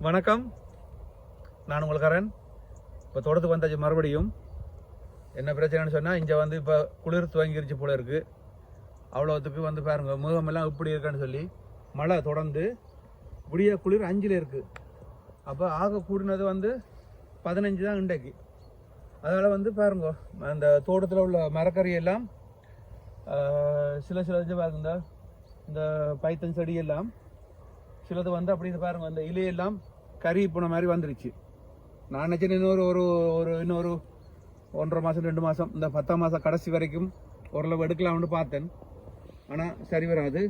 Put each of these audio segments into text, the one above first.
வணக்கம். நான் உங்களுக்காரன் இப்போ தோட்டத்துக்கு வந்தாச்சு மறுபடியும். என்ன பிரச்சனைன்னு சொன்னால் இங்கே வந்து இப்போ குளிர் துவங்கிருச்சு போல இருக்குது அவ்வளோத்துக்கு வந்து பாருங்க முகமெல்லாம் இப்படி இருக்கான்னு சொல்லி மழை தொடர்ந்து விடிய குளிர் அஞ்சில் இருக்குது அப்போ ஆக கூடினது வந்து பதினஞ்சு தான் இன்றைக்கு. அதனால் வந்து பாருங்க அந்த தோட்டத்தில் உள்ள மரக்கறி எல்லாம் சில சில இது பாருங்க இந்த- பைத்தன் செடியெல்லாம் எல்லாம் சிலது வந்து அப்படி பாருங்கள் அந்த இலையெல்லாம் கறி போன மாதிரி வந்துருச்சு. நான் நினச்சேன் இன்னொரு ஒரு ஒரு இன்னொரு ஒன்றரை மாதம் ரெண்டு மாதம் இந்த பத்தாம் மாதம் கடைசி வரைக்கும் ஓரளவு எடுக்கலாம்னு பார்த்தேன். ஆனால் சரி வராது.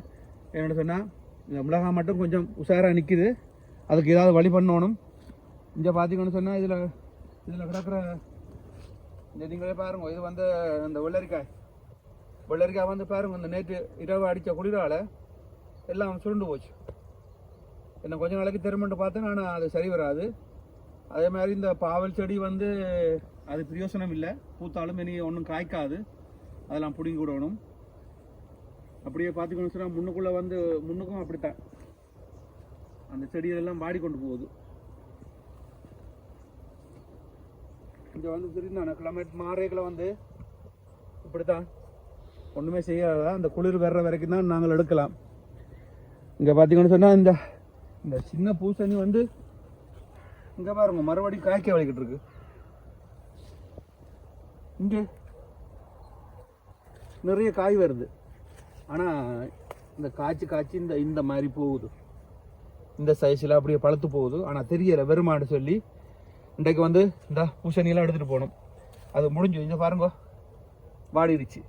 என்னோட சொன்னால் இந்த மிளகாய் மட்டும் கொஞ்சம் உஷாராக நிற்கிது அதுக்கு ஏதாவது வழி பண்ணணும். இங்கே பார்த்தீங்கன்னு சொன்னால் இதில் இதில் கிடக்கிற இந்த நீங்களே பாருங்கள் இது வந்து இந்த வெள்ளரிக்காய். வெள்ளரிக்காய் வந்து பாருங்க இந்த நேற்று இரவு அடித்த குளிரால் எல்லாம் சுருண்டு போச்சு. என்ன கொஞ்ச நாளைக்கு திரும்பிட்டு பார்த்தேன் ஆனால் அது சரி வராது. அதே மாதிரி இந்த பாவல் செடி வந்து அது பிரயோசனம் இல்லை. பூத்தாலும் இனி ஒன்றும் காய்க்காது. அதெல்லாம் பிடுங்கி விடணும். அப்படியே பார்த்துக்கணும் சொன்னால் முன்னுக்குள்ளே வந்து முன்னுக்கும் அப்படித்தான். அந்த செடியெல்லாம் வாடி கொண்டு போகுது. இங்கே வந்து தெரியுதானே கிளைமேட் மாறேக்களை வந்து இப்படித்தான். ஒன்றுமே செய்யாத அந்த குளிர் வர்ற வரைக்கும் தான் நாங்கள் எடுக்கலாம். இங்கே பார்த்தீங்கன்னு சொன்னால் இந்த இந்த சின்ன பூசணி வந்து இங்கே பாருங்க மறுபடியும் காய்க்க வலிக்கிட்டு இருக்கு. இங்கே நிறைய காய் வருது. ஆனால் இந்த காய்ச்சி காய்ச்சி இந்த இந்த மாதிரி போகுது. இந்த சைஸில் அப்படியே பழுத்து போகுது. ஆனால் தெரியல வெறுமாடு சொல்லி இன்றைக்கு வந்து இந்த பூசணியெல்லாம் எடுத்துகிட்டு போகணும். அது முடிஞ்சு இங்கே பாருங்க வாடிடுச்சு.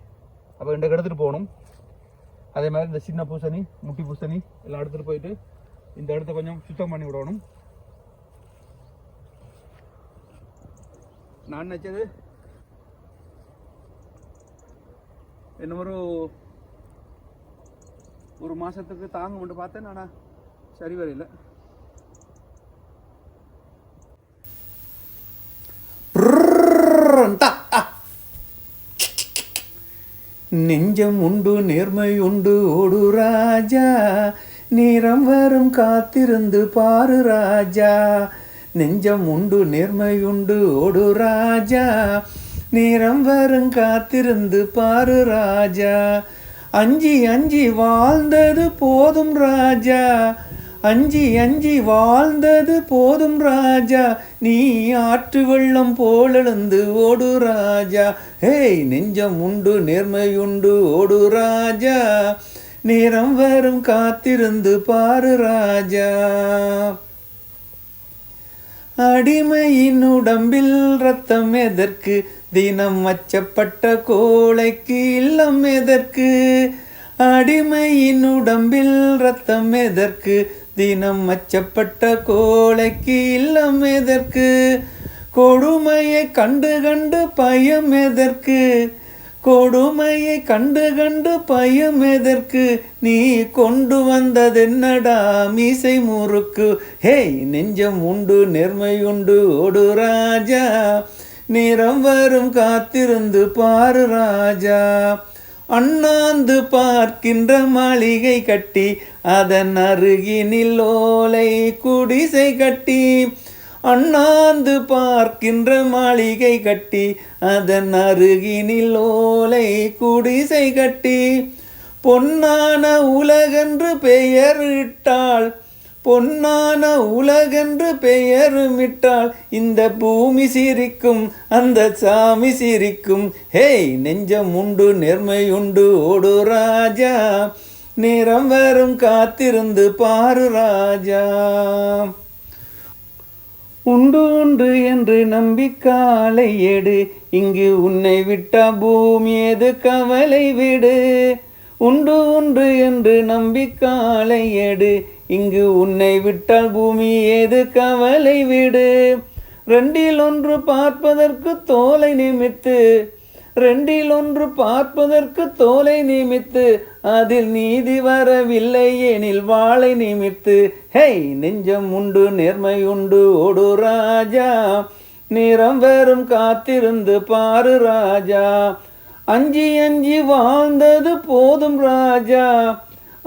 அப்போ இன்றைக்கு எடுத்துகிட்டு போகணும். அதே மாதிரி இந்த சின்ன பூசணி முட்டி பூசணி எல்லாம் எடுத்துகிட்டு போயிட்டு இந்த இடத்த கொஞ்சம் சுத்தம் பண்ணி விடணும். நான் நினச்சது இன்னும் ஒரு ஒரு மாசத்துக்கு தாங்க மட்டும் பார்த்தேன். ஆனால் சரி வரையில. நெஞ்சம் உண்டு நேர்மை உண்டு ஓடு ராஜா நேரம் வரும் காத்திருந்து பாரு ராஜா. நெஞ்சம் உண்டு நேர்மையுண்டு ஓடு ராஜா. நேரம் வரும் காத்திருந்து பாரு ராஜா. அஞ்சி அஞ்சி வாழ்ந்தது போதும் ராஜா. அஞ்சி அஞ்சி வாழ்ந்தது போதும் ராஜா. நீ ஆற்று வெள்ளம் போலெழுந்து ஓடு ராஜா. ஹேய் நெஞ்சம் உண்டு நேர்மையுண்டு ஓடு ராஜா. நேரம் வரும் காத்திருந்து பாரு ராஜா. அடிமையின் உடம்பில் ரத்தம் எதற்கு? தினம் அச்சப்பட்ட கோழைக்கு இல்லம் எதற்கு? அடிமையின் உடம்பில் ரத்தம் எதற்கு? தினம் மச்சப்பட்ட கோழைக்கு இல்லம் எதற்கு? கொடுமையை கண்டு கண்டு பயம் எதற்கு? கொடுமையை கண்டு கண்டு பயம் எதற்கு? நீ கொண்டு வந்ததென்னடா? மீசை முறுக்கு. ஹேய் நெஞ்சம் உண்டு நேர்மை உண்டு ஓடு ராஜா. நிறம் வரும் காத்திருந்து பாரு ராஜா. அண்ணாந்து பார்க்கின்ற மாளிகை கட்டி அதன் அருகினில் ஓலை குடிசை கட்டி. அண்ணாந்து பார்க்கின்ற மாளிகை கட்டி அதன் அருகினில் ஓலை குடிசை கட்டி. பொன்னான உலகென்று பெயரிட்டாள் பொன்னான உலகென்று பெயருமிட்டால் இந்த பூமி சிரிக்கும் அந்த சாமி சிரிக்கும். ஹேய் நெஞ்சம் உண்டு நேர்மையுண்டு ஓடு ராஜா. நேரம் வரும் காத்திருந்து பாரு ராஜா. உண்டு உண்டு என்று நம்பிக்காலை எடு. இங்கு உன்னை விட்ட பூமி எது கவலை விடு. உண்டு உண்டு என்று நம்பிக்காலை எடு. இங்கு உன்னை விட்டால் பூமி ஏது கவலை விடு. ரெண்டில் ஒன்று பார்ப்பதற்கு தோலை நிமித்து. ரெண்டில் ஒன்று பார்ப்பதற்கு தோலை நிமித்து அதில் நீதி வரவில்லை எனில் வாளை நிமித்து ஹேய் நெஞ்சம் உண்டு நேர்மை உண்டு ஓடு ராஜா நிறம் வெறும் காத்திருந்து பாரு ராஜா அஞ்சி அஞ்சி வாழ்ந்தது போதும் ராஜா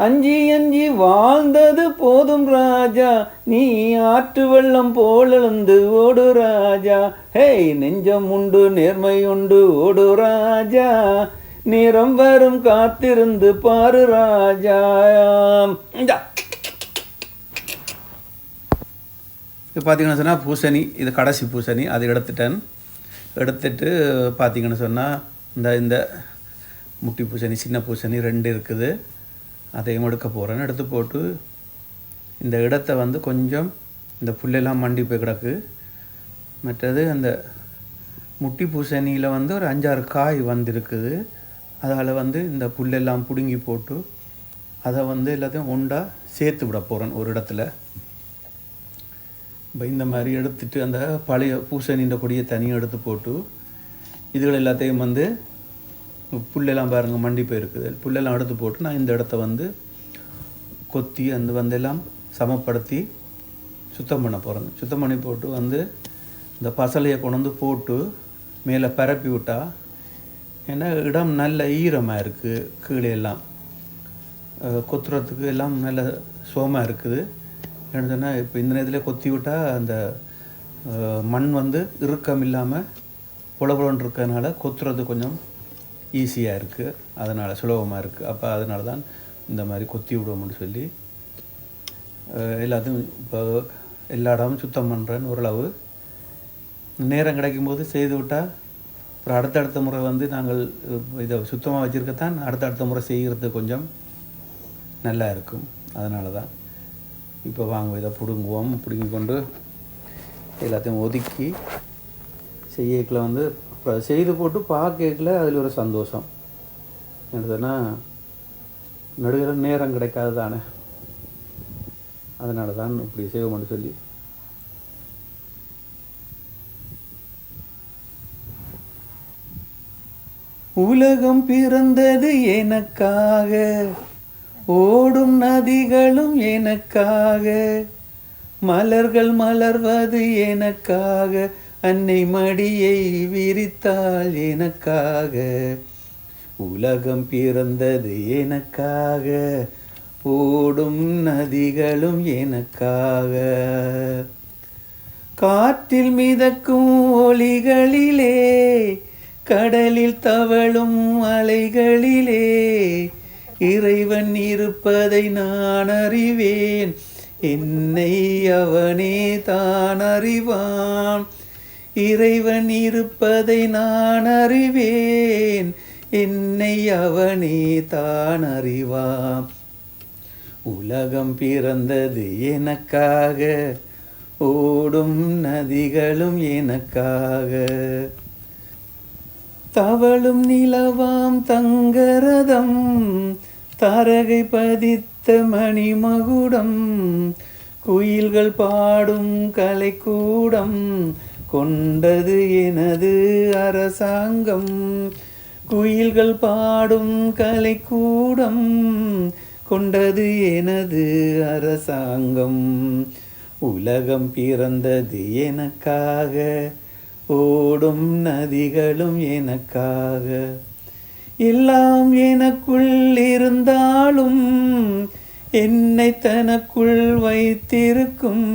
அஞ்சி அஞ்சி வாழ்ந்தது போதும் ராஜா. நீ ஆற்று வெள்ளம் போலெழுந்து ஓடு ராஜா. ஹேய் நெஞ்சம் உண்டு நேர்மை உண்டு ஓடு ராஜா. நிறம் வரும் காத்திருந்து பாரு ராஜா. இப்போ பார்த்தீங்கன்னு சொன்னால் பூசணி இது கடைசி பூசணி அது எடுத்துட்டேன். எடுத்துட்டு பார்த்தீங்கன்னு சொன்னால் இந்த இந்த முட்டி பூசணி சின்ன பூசணி ரெண்டு இருக்குது. அதையும் எடுக்க போகிறேன் எடுத்து போட்டு இந்த இடத்த வந்து கொஞ்சம் இந்த புல்லெல்லாம் மண்டி போய் கிடக்கு. மற்றது அந்த முட்டி பூசணியில் வந்து ஒரு அஞ்சாறு காய் வந்திருக்குது. அதால் வந்து இந்த புல்லெல்லாம் பிடுங்கி போட்டு அதை வந்து எல்லாத்தையும் உண்டாக சேர்த்து விட போகிறேன் ஒரு இடத்துல. இப்போ இந்த மாதிரி எடுத்துட்டு அந்த பழைய பூசணின்ற கொடியை தனியாக எடுத்து போட்டு இதுகள் எல்லாத்தையும் வந்து புல்லெல்லாம் பாருங்கள் மண்டி போயிருக்குது. புல்லெல்லாம் எடுத்து போட்டு நான் இந்த இடத்த வந்து கொத்தி அந்த வந்து எல்லாம் சமப்படுத்தி சுத்தம் பண்ண போகிறேங்க சுத்தம் பண்ணி போட்டு வந்து இந்த பசலையை கொண்டு வந்து போட்டு மேலே பரப்பி விட்டால் ஏன்னா இடம் நல்ல ஈரமாக இருக்குது கீழே எல்லாம். கொத்துறதுக்கு எல்லாம் நல்ல சோமாக இருக்குது. என்ன சொன்னால் இப்போ இந்த நேரத்தில் கொத்தி விட்டால் அந்த மண் வந்து இறுக்கம் இல்லாமல் புலபுலன்னு இருக்கிறதுனால கொத்துறது கொஞ்சம் ஈஸியாக இருக்குது அதனால் சுலபமாக இருக்குது அப்போ அதனால தான் இந்த மாதிரி கொத்தி விடுவோம்னு சொல்லி எல்லாத்தையும் இப்போ எல்லா இடமும் சுத்தம் பண்ணுறேன்னு ஓரளவு நேரம் கிடைக்கும்போது செய்து விட்டால் அப்புறம் அடுத்தடுத்த முறை வந்து நாங்கள் இதை சுத்தமாக வச்சுருக்கத்தான் அடுத்தடுத்த முறை செய்கிறது கொஞ்சம் நல்லா இருக்கும். அதனால தான் இப்போ வாங்க இதை பிடுங்குவோம். பிடுங்கி கொண்டு எல்லாத்தையும் ஒதுக்கி செய்யக்கில் வந்து இப்போ செய்து போட்டு பார்க்கல அதில் ஒரு சந்தோஷம். என்னதுன்னா நடுகிற நேரம் கிடைக்காது தானே. அதனால தான் இப்படி செய்வோம்னு சொல்லி. உலகம் பிறந்தது எனக்காக ஓடும் நதிகளும் எனக்காக மலர்கள் மலர்வது எனக்காக அன்னை மடியை விரித்தாள் எனக்காக. உலகம் பிறந்தது எனக்காக. ஓடும் நதிகளும் எனக்காக. காற்றில் மிதக்கும் ஒளிகளிலே கடலில் தவழும் அலைகளிலே இறைவன் இருப்பதை நான் அறிவேன். என்னை அவனே தான் அறிவான். இறைவன் இருப்பதை நான் அறிவேன். என்னை அவனே தான் அறிவான். உலகம் பிறந்தது எனக்காக ஓடும் நதிகளும் எனக்காக. தவளும் நிலவாம் தங்கரதம் தரகை பதித்த மணிமகுடம் குயில்கள் பாடும் கலைக்கூடம் கொண்டது எனது அரசாங்கம். குயில்கள் பாடும் கலைக்கூடம் கொண்டது எனது அரசாங்கம். உலகம் பிறந்தது எனக்காக ஓடும் நதிகளும் எனக்காக. எல்லாம் எனக்குள் இருந்தாலும் என்னை தனக்குள் வைத்திருக்கும்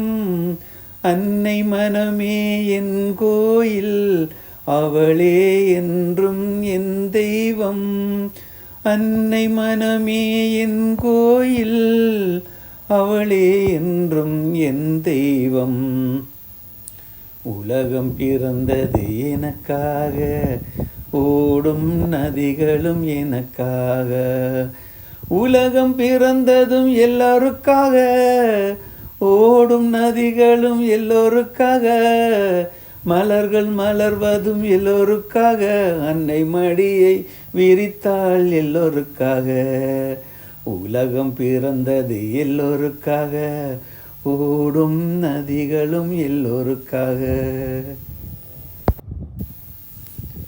அன்னை மனமே என் கோயில் அவளே என்றும் என் தெய்வம். அன்னை மனமே என் கோயில் அவளே என்றும் என் தெய்வம். உலகம் பிறந்தது எனக்காக ஓடும் நதிகளும் எனக்காக. உலகம் பிறந்ததும் எல்லாருக்காக ஓடும் நதிகளும் எல்லோருக்காக மலர்கள் மலர்வதும் எல்லோருக்காக அன்னை மடியை விரித்தாள் எல்லோருக்காக. உலகம் பிறந்தது எல்லோருக்காக ஓடும் நதிகளும் எல்லோருக்காக.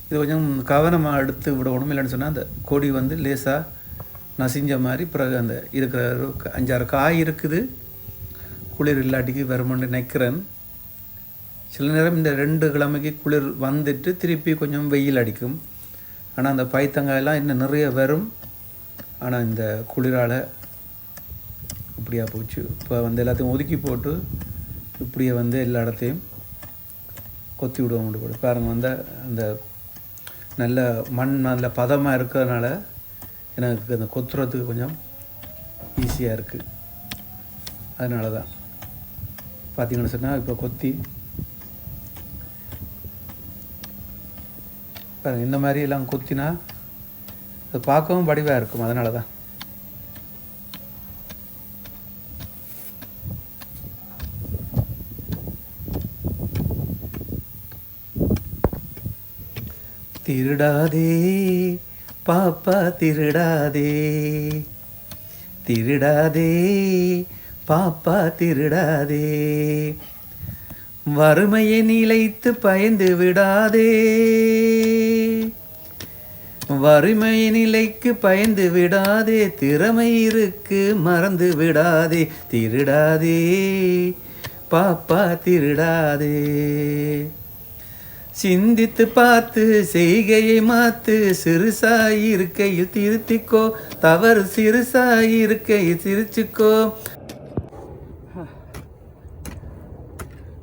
இது கொஞ்சம் கவனமாக எடுத்து விடணும். இல்லைன்னு சொன்னால் அந்த கொடி வந்து லேசாக நசிஞ்ச மாதிரி பிறகு அந்த இருக்கிற அஞ்சாறு காய் இருக்குது. குளிர் இல்லாட்டிக்கு வருமென்று நினைக்கிறேன். சில நேரம் இந்த ரெண்டு கிழமைக்கு குளிர் வந்துட்டு திருப்பி கொஞ்சம் வெயில் அடிக்கும். ஆனால் அந்த பைத்தங்காயெல்லாம் இன்னும் நிறைய வரும். ஆனால் இந்த குளிரால் இப்படியா போச்சு. இப்போ வந்து எல்லாத்தையும் ஒதுக்கி போட்டு இப்படியே வந்து எல்லா இடத்தையும் கொத்தி விடுவோம் போட்டு. பாருங்கள் வந்து அந்த நல்ல மண் நல்ல பதமாக இருக்கிறதுனால எனக்கு அந்த கொத்துறதுக்கு கொஞ்சம் ஈஸியாக இருக்குது அதனால தான் பார்த்தீங்கன்னு சொன்னால் இப்போ கொத்தி. பாருங்க இந்த மாதிரி எல்லாம் கொத்தினா அது பார்க்கவும் வடிவாக இருக்கும் அதனால தான் திருடாதே பாப்பா திருடாதே. திருடாதே பாப்பா திருடாதே. வறுமையை நிலைத்து பயந்து விடாதே. வறுமை நிலைக்கு பயந்து விடாதே. திறமை இருக்கு மறந்து விடாதே. திருடாதே. பாப்பா திருடாதே. சிந்தித்து பார்த்து செய்கையை மாத்து சிறுசாய் இருக்கையில் திருத்திக்கோ. தவறு சிறுசாய் இருக்கையில் சிரிச்சுக்கோ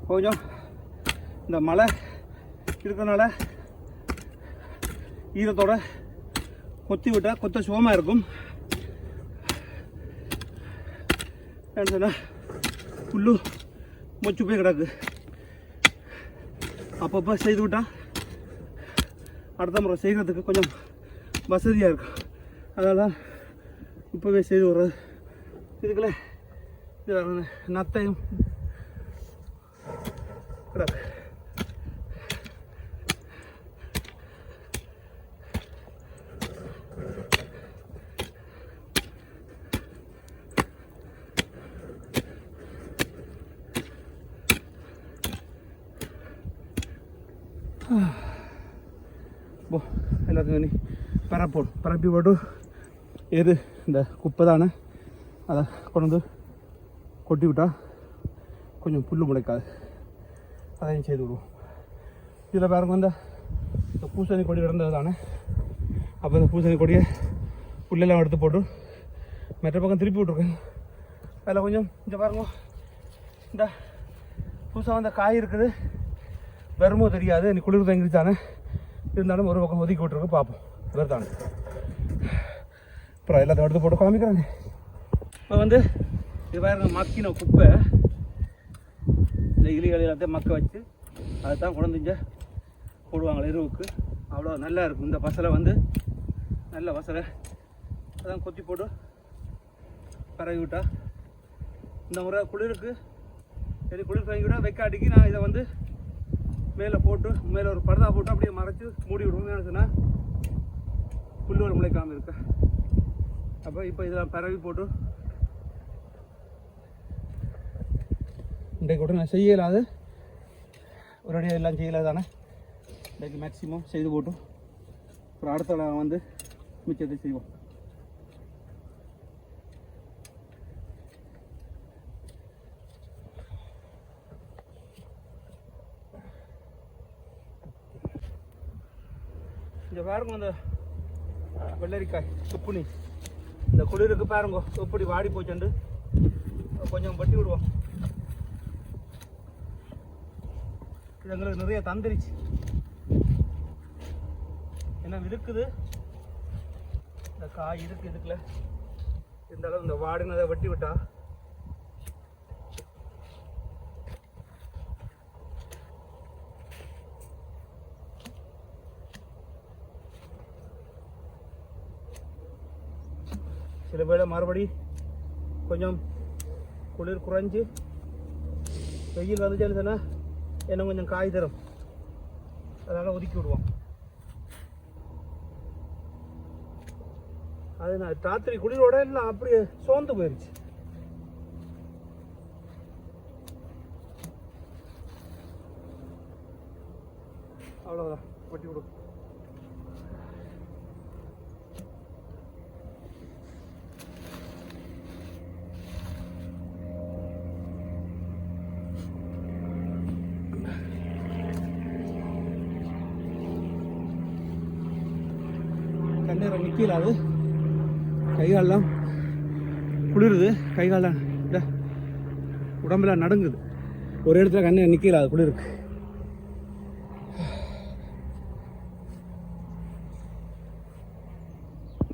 கொஞ்சம் இந்த மழை இருக்கிறதுனால ஈரத்தோட கொத்தி விட்டால் கொத்த சுகமாக இருக்கும். என்ன சொன்னால் புல்லு மொச்சு போய் கிடக்கு. அப்பப்போ செய்து விட்டால் அடுத்த முறை செய்கிறதுக்கு கொஞ்சம் வசதியாக இருக்கும். அதனால் தான் இப்போவே செய்து விட்றது. இதுக்குள்ள இது நத்தையும் கிடக்கு போ எல்லாத்தையும் நீ பரப்போம் பரப்பி போட்டு எது இந்த குப்பை தானே அதை கொண்டு வந்து கொட்டி விட்டால் கொஞ்சம் புல் முளைக்காது. அதையும் செய்து விடுவோம் இதில் பாருங்க இந்த இந்த பூசணி கொடி கிடந்தது தானே அப்போ இந்த பூசணி கொடியை புல்லெல்லாம் எடுத்து போட்டு மற்ற பக்கம் திருப்பி விட்ருக்கேன் அதில் கொஞ்சம் இந்த பாருங்க இந்த புதுசாக வந்த காய் இருக்குது வருமோ தெரியாது நீ குளிர் தங்கி தானே இருந்தாலும் ஒரு பக்கம் ஒதுக்கி விட்ருக்கு பார்ப்போம் இவர் தானே அப்புறம் எல்லாத்தையும் எடுத்து போட்டு காமிக்கிறாங்க இப்போ வந்து இது பாருங்க மக்கின குப்பை இந்த இலிகள் எல்லாத்தையும் மக்க வச்சு அதை தான் குழந்தைங்க போடுவாங்க எருவுக்கு. அவ்வளோ நல்லா இருக்கும். இந்த பசலை வந்து நல்ல பசலை. அதான் கொத்தி போட்டு பரவி விட்டா. இந்த முறை குளிருக்கு. சரி குளிர் வாங்கி விட வைக்க நான் இதை வந்து மேலே போட்டு மேலே ஒரு பரதா போட்டு அப்படியே மறைச்சி மூடி விடுவோம் எனக்குன்னா புல்லுவல் முளைக்காமல் இருக்கேன் அப்போ இப்போ இதெல்லாம் பரவி போட்டு இன்றைக்கு கூட நான் செய்யலாது. ஒரு அடியாக எல்லாம் செய்யலாதானே இன்றைக்கு மேக்ஸிமம் செய்து போட்டு அப்புறம் அடுத்த வந்து மிச்சத்தை செய்வோம். இங்கே பாருங்க அந்த வெள்ளரிக்காய் சுப்புனி இந்த குளிருக்கு பாருங்க எப்படி வாடி போச்சுண்டு. கொஞ்சம் வட்டி விடுவோம். இது எங்களுக்கு நிறைய தந்துருச்சு. என்ன இருக்குது இந்த காய் இருக்கு இதுக்குள்ள. இருந்தாலும் இந்த வாடினதை வெட்டி விட்டா. சில வேளை மறுபடி கொஞ்சம் குளிர் குறைஞ்சு வெயில் வந்துச்சுன்னு சொன்னால் என்ன கொஞ்சம் காய் தரும். அதனால் ஒதுக்கி விடுவோம். அது நான் ராத்திரி குளிரோட எல்லாம் அப்படியே சோர்ந்து போயிருச்சு. அவ்வளோதான் வெட்டி கொடுக்கும் தண்ணீரை நிற்கல அது கைகாலெல்லாம் குளிருது. கை காலம் இந்த உடம்பெல்லாம் நடுங்குது. ஒரு இடத்துல கண்ணு நிற்கல அது குளிருக்கு.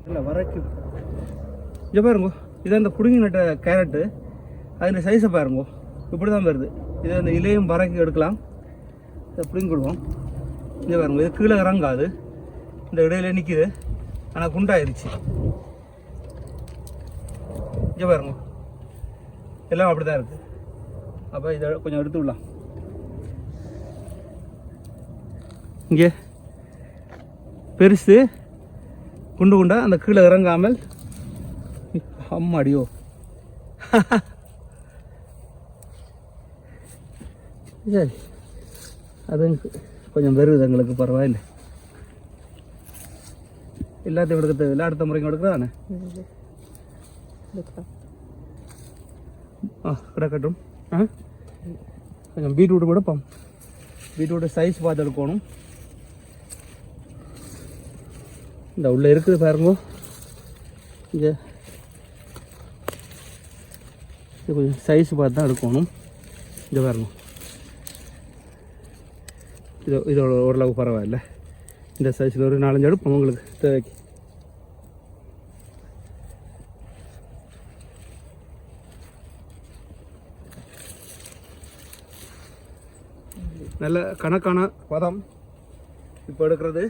இல்லை வரைக்கும் இங்கே பாருங்க இது அந்த புடுங்கி நட்ட கேரட்டு. அதில் சைஸை பாருங்க இப்படி தான் வருது. இது அந்த இலையும் வரைக்கும் எடுக்கலாம். இதை பிடுங்கிடுவோம் இங்கே பாருங்க இது கீழே இறங்காது. இந்த இடையில நிற்கிது ஆனால் குண்டாயிருச்சு. இங்கே பாருங்க. எல்லாம் அப்படி தான் இருக்குது அப்போ இதை கொஞ்சம் எடுத்து விடலாம். இங்கே பெருசு குண்டு குண்டா அந்த கீழே இறங்காமல். அம்மாடியோ. சரி. அது கொஞ்சம் வருது எங்களுக்கு பரவாயில்லை. எல்லாத்தையும் எடுக்க தேவையில்லை. அடுத்த முறைக்கு எடுக்கிறதானே ஆ கிடக்கட்டும் ஆ? கொஞ்சம் பீட்ரூட் கூட பாம். பீட்ரூட் சைஸ் பார்த்து எடுக்கணும். இந்த உள்ளே இருக்குது பாருங்க. இங்கே. இது கொஞ்சம் சைஸ் பார்த்து தான் எடுக்கணும். இது பாருங்க. இது இதோட ஓரளவுக்கு பரவாயில்ல. இந்த சைஸில் ஒரு நாலஞ்சு அடுப்போம் உங்களுக்கு தேவைக்கு. நல்ல கணக்கான பதம் இப்போ எடுக்கிறது.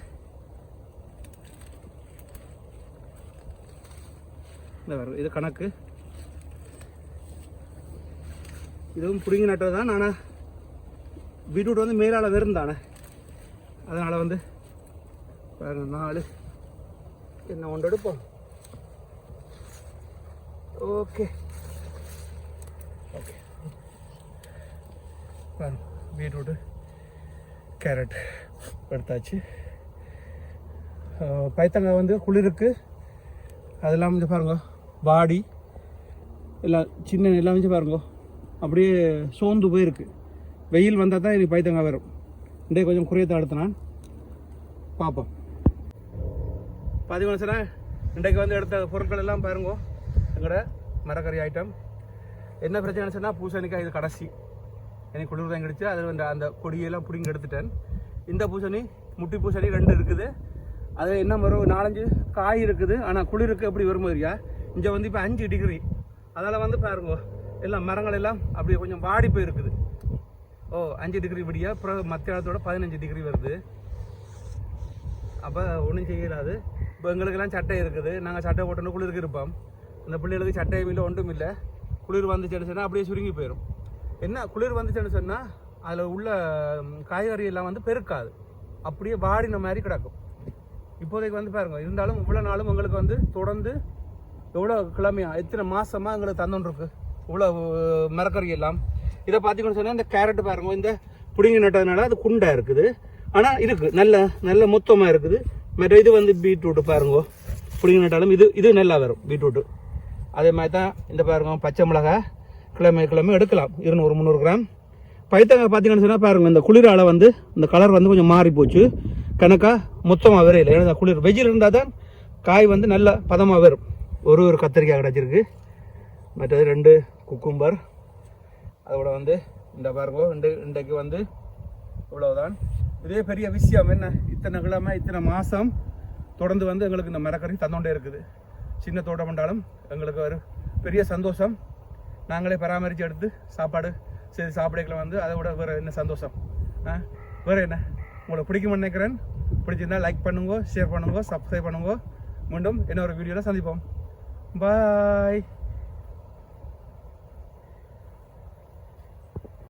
வரும் இது கணக்கு. இதுவும் பிடுங்கி நட்டது தான் ஆனால் பீட்ரூட் வந்து மேலால் வெறும் தானே. அதனால் வந்து வேறு நாலு என்ன ஒன்று எடுப்போம்? ஓகே ஓகே பாருங்க பீட்ரூட்டு கேரட் எடுத்தாச்சு. பைத்தங்காய் வந்து குளிருக்கு அதெல்லாம் வந்து பாருங்க வாடி எல்லாம் சின்ன எல்லாம் வந்து பாருங்க. அப்படியே சோர்ந்து போயிருக்கு. வெயில் வந்தால் தான் எனக்கு பைத்தங்காய் வரும். இன்றைய கொஞ்சம் குறையத்தை அடுத்தினான் பார்ப்போம். பதிமூணு சார் இன்றைக்கு வந்து எடுத்த பொருட்கள் எல்லாம் பாருங்க. எங்களோட மரக்கறி ஐட்டம் என்ன பிரச்சனை சொன்னால் பூசணிக்காய் இது கடைசி. எனக்கு குளிர் தான் கிடச்சி அது அந்த அந்த கொடியெல்லாம் பிடிங்கி எடுத்துட்டேன். இந்த பூசணி முட்டி பூசணி ரெண்டு இருக்குது. அது என்ன வரும் நாலஞ்சு காய் இருக்குது. ஆனால் குளிருக்கு எப்படி வரும் மாதிரியா இங்கே வந்து இப்போ அஞ்சு டிகிரி அதனால் வந்து பாருங்க. எல்லாம் மரங்கள் எல்லாம் அப்படியே கொஞ்சம் வாடி போயிருக்குது. ஓ அஞ்சு டிகிரி படியா அப்புறம் மற்ற இடத்தோட பதினஞ்சு டிகிரி வருது. அப்போ ஒன்றும் செய்யலாது. இப்போ எங்களுக்கெல்லாம் சட்டை இருக்குது. நாங்கள் சட்டை போட்டோன்னு குளிருக்கு இருப்போம். அந்த பிள்ளைகளுக்கு சட்டையும் இல்லை ஒன்றும் இல்லை. குளிர் வந்துச்சுன்னு சொன்னால் அப்படியே சுருங்கி போயிடும் என்ன? குளிர் வந்துச்சுன்னு சொன்னால் அதில் உள்ள காய்கறி எல்லாம் வந்து பெருக்காது. அப்படியே வாடின மாதிரி கிடக்கும். இப்போதைக்கு வந்து பாருங்க இருந்தாலும் இவ்வளோ நாளும் உங்களுக்கு வந்து தொடர்ந்து எவ்வளோ கிழமையா எத்தனை மாதமாக எங்களுக்கு தந்துருக்கு இவ்வளோ மரக்கறி எல்லாம். இதை பார்த்திங்கன்னு சொன்னால் இந்த கேரட் பாருங்க இந்த பிடுங்கி நட்டதுனால அது குண்டாக இருக்குது. ஆனால் இருக்குது நல்ல நல்ல மொத்தமாக இருக்குது. மற்ற இது வந்து பீட்ரூட்டு பாருங்க. பிடிங்க நட்டாலும் இது இது நல்லா வரும் பீட்ரூட்டு. அதே மாதிரி தான் இந்த பாருங்க பச்சை மிளகாய் கிழமை கிழமை எடுக்கலாம். இருநூறு முந்நூறு கிராம். பைத்தங்காய் பார்த்தீங்கன்னு சொன்னால் பாருங்க இந்த குளிரால வந்து இந்த கலர் வந்து கொஞ்சம் மாறி போச்சு கணக்காக மொத்தமாக வரையில. ஏன்னா குளிர் வெஜில் இருந்தால் தான் காய் வந்து நல்ல பதமாக வரும். ஒரு ஒரு கத்திரிக்காய் கிடச்சிருக்கு. மற்றது ரெண்டு குக்கும்பர் அதோட வந்து இந்த பாருங்க ரெண்டு இன்றைக்கு வந்து இவ்வளோதான் இதே பெரிய விஷயம் என்ன? இத்தனை கிழமை இத்தனை மாதம் தொடர்ந்து வந்து எங்களுக்கு இந்த மரக்கறி தந்தோண்டே இருக்குது. சின்ன தோட்டம் பண்ணாலும் எங்களுக்கு ஒரு பெரிய சந்தோஷம். நாங்களே பராமரித்து எடுத்து சாப்பாடு சரி சாப்பிடக்கல வந்து அதை விட வேறு என்ன சந்தோஷம்? ஆ? வேறு என்ன? உங்களை பிடிக்கும்னு நினைக்கிறேன். பிடிச்சிருந்தா லைக் பண்ணுங்க ஷேர் பண்ணுங்க சப்ஸ்கிரைப் பண்ணுங்க. மீண்டும் இன்னொரு வீடியோவில் சந்திப்போம். பாய்